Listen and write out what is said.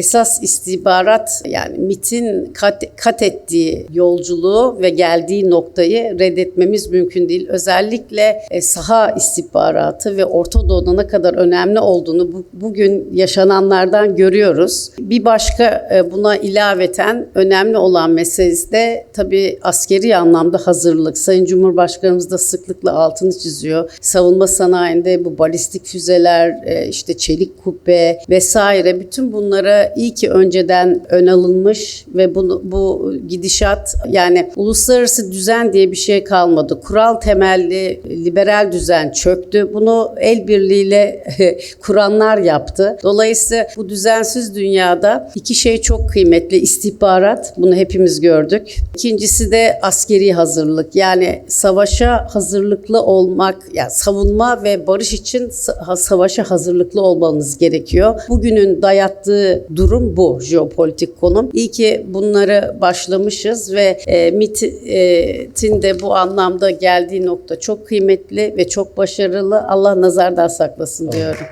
esas istihbarat yani MIT'in kat, kat ettiği yolculuğu ve geldiği noktayı reddetmemiz mümkün değil. Özellikle e, saha istihbaratı ve Orta Doğu'da ne kadar önemli olduğunu bu, bugün yaşananlardan görüyoruz. Bir başka e, buna ilaveten önemli olan meselesi de tabii askeri anlamda hazırlık. Sayın Cumhurbaşkanımız da sıklıkla altını çiziyor. Savunma sanayinde bu balistik füzeler, e, işte çelik kubbe vesaire bütün bunlara iyi ki önceden ön alınmış ve bunu, bu gidişat yani uluslararası düzen diye bir şey kalmadı. Kural temelli liberal düzen çöktü. Bunu el birliğiyle kuranlar yaptı. Dolayısıyla bu düzensiz dünyada iki şey çok kıymetli. İstihbarat, bunu hepimiz gördük. İkincisi de askeri hazırlık. Yani savaşa hazırlıklı olmak, yani savunma ve barış için sa- savaşa hazırlıklı olmamız gerekiyor. Bugünün dayattığı durum bu, jeopolitik konum. İyi ki bunları başlamışız ve e, MIT'in de bu anlamda geldiği nokta çok kıymetli ve çok başarılı. Allah nazardan saklasın diyorum.